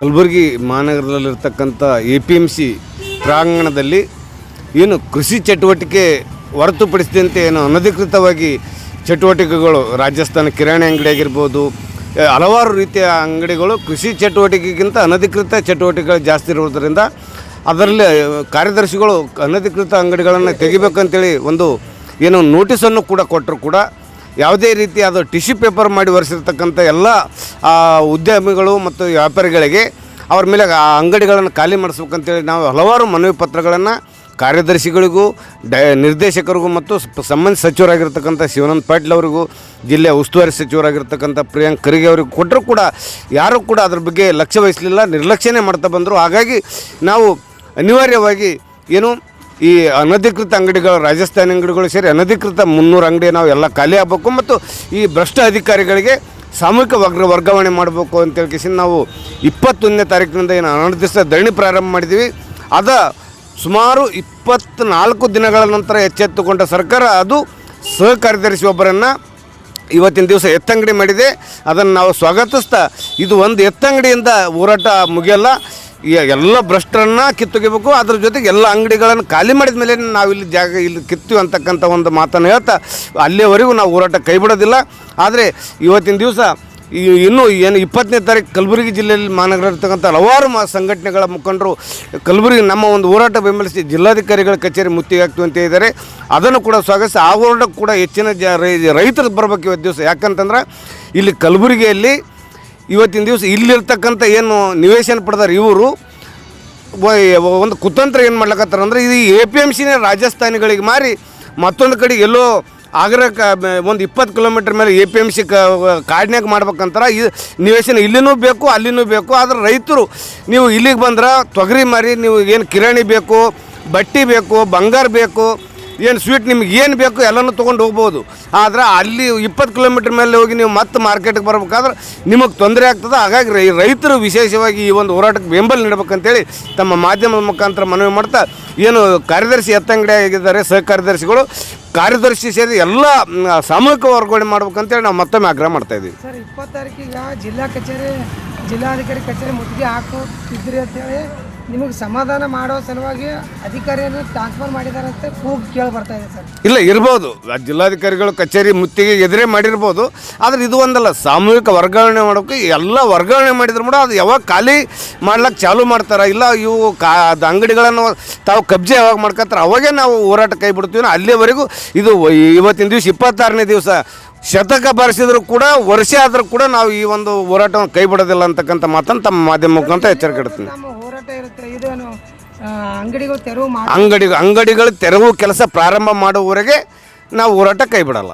ಕಲಬುರಗಿ ಮಹಾನಗರದಲ್ಲಿರ್ತಕ್ಕಂಥ A P M C ಪ್ರಾಂಗಣದಲ್ಲಿ ಏನು ಕೃಷಿ ಚಟುವಟಿಕೆ ಹೊರತುಪಡಿಸಿದಂತೆ ಏನು ಅನಧಿಕೃತವಾಗಿ ಚಟುವಟಿಕೆಗಳು ರಾಜಸ್ಥಾನ ಕಿರಾಣಿ ಅಂಗಡಿ ಆಗಿರ್ಬೋದು ಹಲವಾರು ರೀತಿಯ ಅಂಗಡಿಗಳು ಕೃಷಿ ಚಟುವಟಿಕೆಗಿಂತ ಅನಧಿಕೃತ ಚಟುವಟಿಕೆಗಳು ಜಾಸ್ತಿ ಇರುವುದರಿಂದ ಅದರಲ್ಲಿ ಕಾರ್ಯದರ್ಶಿಗಳು ಅನಧಿಕೃತ ಅಂಗಡಿಗಳನ್ನು ತೆಗಿಬೇಕಂತೇಳಿ ಒಂದು ಏನು ನೋಟಿಸನ್ನು ಕೂಡ ಕೊಟ್ಟರು ಕೂಡ ಯಾವುದೇ ರೀತಿ ಅದು ಟಿಶ್ಯೂ ಪೇಪರ್ ಮಾಡಿ ಒರೆಸಿರ್ತಕ್ಕಂಥ ಎಲ್ಲ ಉದ್ಯಮಿಗಳು ಮತ್ತು ವ್ಯಾಪಾರಿಗಳಿಗೆ ಅವ್ರ ಮೇಲೆ, ಆ, ಅಂಗಡಿಗಳನ್ನು ಖಾಲಿ ಮಾಡಿಸ್ಬೇಕಂತೇಳಿ ನಾವು ಹಲವಾರು ಮನವಿ ಪತ್ರಗಳನ್ನು ಕಾರ್ಯದರ್ಶಿಗಳಿಗೂ, ಡ, ನಿರ್ದೇಶಕರಿಗೂ ಮತ್ತು ಸಂಬಂಧ ಸಚಿವರಾಗಿರ್ತಕ್ಕಂಥ ಶಿವಾನಂದ ಪಾಟೀಲ್ ಅವರಿಗೂ, ಜಿಲ್ಲೆಯ ಉಸ್ತುವಾರಿ ಸಚಿವರಾಗಿರ್ತಕ್ಕಂಥ ಪ್ರಿಯಾಂಕ್ ಖರ್ಗೆ ಅವರಿಗೆ ಕೊಟ್ಟರು ಕೂಡ ಯಾರೂ ಕೂಡ ಅದ್ರ ಬಗ್ಗೆ ಲಕ್ಷ್ಯ ವಹಿಸಲಿಲ್ಲ, ನಿರ್ಲಕ್ಷ್ಯನೇ ಮಾಡ್ತಾ ಬಂದರು. ಹಾಗಾಗಿ ನಾವು ಅನಿವಾರ್ಯವಾಗಿ ಏನು ಈ ಅನಧಿಕೃತ ಅಂಗಡಿಗಳು, ರಾಜಸ್ಥಾನಿ ಅಂಗಡಿಗಳು ಸೇರಿ ಅನಧಿಕೃತ ಮುನ್ನೂರು ಅಂಗಡಿ ನಾವು ಎಲ್ಲ ಖಾಲಿ ಆಗಬೇಕು ಮತ್ತು ಈ ಭ್ರಷ್ಟ ಅಧಿಕಾರಿಗಳಿಗೆ ಸಾಮೂಹಿಕ ವರ್ಗ ವರ್ಗಾವಣೆ ಮಾಡಬೇಕು ಅಂತೇಳಿ ಕಿಸಿನ್ ನಾವು ಇಪ್ಪತ್ತೊಂದನೇ ತಾರೀಕಿನಿಂದ ಏನು ದಿವಸ ಧರಣಿ ಪ್ರಾರಂಭ ಮಾಡಿದ್ದೀವಿ. ಅದ ಸುಮಾರು ಇಪ್ಪತ್ತ್ನಾಲ್ಕು ದಿನಗಳ ನಂತರ ಎಚ್ಚೆತ್ತುಕೊಂಡ ಸರ್ಕಾರ, ಅದು ಸಹಕಾರ್ಯದರ್ಶಿ ಒಬ್ಬರನ್ನು ಇವತ್ತಿನ ದಿವಸ ಎತ್ತಂಗಡಿ ಮಾಡಿದೆ. ಅದನ್ನು ನಾವು ಸ್ವಾಗತಿಸ್ತಾ, ಇದು ಒಂದು ಎತ್ತಂಗಡಿಯಿಂದ ಹೋರಾಟ ಮುಗಿಯಲ್ಲ. ಈ ಎಲ್ಲ ಭ್ರಷ್ಟರನ್ನ ಕಿತ್ತೊಗಿಬೇಕು. ಅದ್ರ ಜೊತೆಗೆ ಎಲ್ಲ ಅಂಗಡಿಗಳನ್ನು ಖಾಲಿ ಮಾಡಿದ ಮೇಲೆ ನಾವು ಇಲ್ಲಿ ಜಾಗ ಇಲ್ಲಿ ಕಿತ್ತೀವಿ ಅಂತಕ್ಕಂಥ ಒಂದು ಮಾತನ್ನು ಹೇಳ್ತಾ ಅಲ್ಲಿಯವರೆಗೂ ನಾವು ಹೋರಾಟ ಕೈ ಬಿಡೋದಿಲ್ಲ ಆದರೆ ಇವತ್ತಿನ ದಿವಸ ಇನ್ನೂ ಏನು ಇಪ್ಪತ್ತನೇ ತಾರೀಕು ಕಲಬುರಗಿ ಜಿಲ್ಲೆಯಲ್ಲಿ ಮಾನಗರ ಇರ್ತಕ್ಕಂಥ ಹಲವಾರು ಮಾ ಸಂಘಟನೆಗಳ ಮುಖಂಡರು ಕಲಬುರಗಿ ನಮ್ಮ ಒಂದು ಹೋರಾಟ ಬೆಂಬಲಿಸಿ ಜಿಲ್ಲಾಧಿಕಾರಿಗಳ ಕಚೇರಿ ಮುತ್ತಿಗೆ ಅಂತ ಇದ್ದಾರೆ. ಅದನ್ನು ಕೂಡ ಸ್ವಾಗತಿಸಿ ಆ ಹೋರಾಟಕ್ಕೆ ಕೂಡ ಹೆಚ್ಚಿನ ಜ ರೈತರು ಬರಬೇಕು ಇವತ್ತು ದಿವಸ. ಯಾಕಂತಂದ್ರೆ ಇಲ್ಲಿ ಕಲಬುರಗಿಯಲ್ಲಿ ಇವತ್ತಿನ ದಿವಸ ಇಲ್ಲಿರ್ತಕ್ಕಂಥ ಏನು ನಿವೇಶನ ಪಡೆದಾರೆ ಇವರು ಒಂದು ಕುತಂತ್ರ ಏನು ಮಾಡ್ಲಕತ್ತಾರ ಅಂದ್ರೆ ಇದು ಎ ಪಿ ಎಂ ಸಿನೇ ರಾಜಸ್ಥಾನಿಗಳಿಗೆ ಮಾರಿ ಮತ್ತೊಂದು ಕಡೆ ಎಲ್ಲೋ ಆಗ್ರ ಒಂದು ಇಪ್ಪತ್ತು ಕಿಲೋಮೀಟ್ರ್ ಮೇಲೆ ಎ ಪಿ ಎಂ ಸಿ ಕಾಡ್ನ್ಯಾಗ ಮಾಡ್ಬೇಕಂತಾರೆ. ಈ ನಿವೇಶನ ಇಲ್ಲಿನೂ ಬೇಕು, ಅಲ್ಲಿನೂ ಬೇಕು. ಆದ್ರೆ ರೈತರು, ನೀವು ಇಲ್ಲಿಗೆ ಬಂದ್ರೆ ತೊಗರಿ ಮಾರಿ, ನೀವು ಏನು ಕಿರಾಣಿ ಬೇಕು, ಬಟ್ಟೆ ಬೇಕು, ಬಂಗಾರ ಬೇಕು ಏನು ಸ್ವೀಟ್ ನಿಮ್ಗೆ ಏನು ಬೇಕು ಎಲ್ಲನೂ ತೊಗೊಂಡು ಹೋಗ್ಬೋದು. ಆದ್ರೆ ಅಲ್ಲಿ ಇಪ್ಪತ್ತು ಕಿಲೋಮೀಟ್ರ್ ಮೇಲೆ ಹೋಗಿ ನೀವು ಮತ್ತೆ ಮಾರ್ಕೆಟ್ಗೆ ಬರಬೇಕಾದ್ರೆ ನಿಮಗೆ ತೊಂದರೆ ಆಗ್ತದೆ. ಹಾಗಾಗಿ ರೈ ರೈತರು ವಿಶೇಷವಾಗಿ ಈ ಒಂದು ಹೋರಾಟಕ್ಕೆ ಬೆಂಬಲ ನೀಡಬೇಕಂತೇಳಿ ತಮ್ಮ ಮಾಧ್ಯಮದ ಮುಖಾಂತರ ಮನವಿ ಮಾಡ್ತಾ ಏನು ಕಾರ್ಯದರ್ಶಿ ಎತ್ತಂಗಡಿ ಆಗಿದ್ದಾರೆ, ಸಹ ಕಾರ್ಯದರ್ಶಿಗಳು. ಕಾರ್ಯದರ್ಶಿ ಸೇರಿ ಎಲ್ಲ ಸಾಮೂಹಿಕ ವರ್ಗಾವಣೆ ಮಾಡ್ಬೇಕಂತೇಳಿ ನಾವು ಮತ್ತೊಮ್ಮೆ ಆಗ್ರಹ ಮಾಡ್ತಾ ಇದ್ದೀವಿ. ಸರ್, ಇಪ್ಪತ್ತು ತಾರೀಕಿಗೆ ಜಿಲ್ಲಾ ಕಚೇರಿ, ಜಿಲ್ಲಾಧಿಕಾರಿ ಕಚೇರಿ ಮುತ್ತಿಗೆ ಇದ್ರಿ ಅಂತೇಳಿ ನಿಮಗೆ ಸಮಾಧಾನ ಮಾಡೋ ಸಲುವಾಗಿ ಅಧಿಕಾರಿಯನ್ನು ಟ್ರಾನ್ಸ್ಫರ್ ಮಾಡಿದ್ದಾರೆ ಅಂತ ಕೂಗ್ ಕೇಳಿ ಬರ್ತಾ ಇದೆ ಸರ್. ಇಲ್ಲ ಇರ್ಬೋದು. ಜಿಲ್ಲಾಧಿಕಾರಿಗಳು ಕಚೇರಿ ಮುತ್ತಿಗೆ ಎದುರೇ ಮಾಡಿರ್ಬೋದು. ಆದರೆ ಇದು ಒಂದಲ್ಲ ಸಾಮೂಹಿಕ ವರ್ಗಾವಣೆ ಮಾಡೋಕೆ ಎಲ್ಲ ವರ್ಗಾವಣೆ ಮಾಡಿದ್ರು ಕೂಡ ಅದು ಯಾವಾಗ ಖಾಲಿ ಮಾಡ್ಲಿಕ್ಕೆ ಚಾಲು ಮಾಡ್ತಾರೆ? ಇಲ್ಲ ಇವು ಕಾ ಅದು ಅಂಗಡಿಗಳನ್ನು ತಾವು ಕಬ್ಜೆ ಯಾವಾಗ ಮಾಡ್ಕೊತಾರೆ ಅವಾಗೇ ನಾವು ಹೋರಾಟ ಕೈ ಬಿಡ್ತೀವಿ. ಅಲ್ಲಿವರೆಗೂ ಇದು ಇವತ್ತಿನ ದಿವಸ ಇಪ್ಪತ್ತಾರನೇ ದಿವಸ ಶತಕ ಬಾರಿಸಿದ್ರು ಕೂಡ ವರ್ಷ ಆದರೂ ಕೂಡ ನಾವು ಈ ಒಂದು ಹೋರಾಟವನ್ನು ಕೈ ಬಿಡೋದಿಲ್ಲ ಅಂತಕ್ಕಂಥ ಮಾತನ್ನು ತಮ್ಮ ಮಾಧ್ಯಮ ಮುಖಾಂತರ ಎಚ್ಚರಿಕೆ ಇಡ್ತೀನಿ. ಇದೇನು ಅಂಗಡಿಗಳು ತೆರವು ಅಂಗಡಿ ಅಂಗಡಿಗಳು ತೆರವು ಕೆಲಸ ಪ್ರಾರಂಭ ಮಾಡುವವರೆಗೆ ನಾವು ಹೋರಾಟ ಕೈ ಬಿಡಲ್ಲ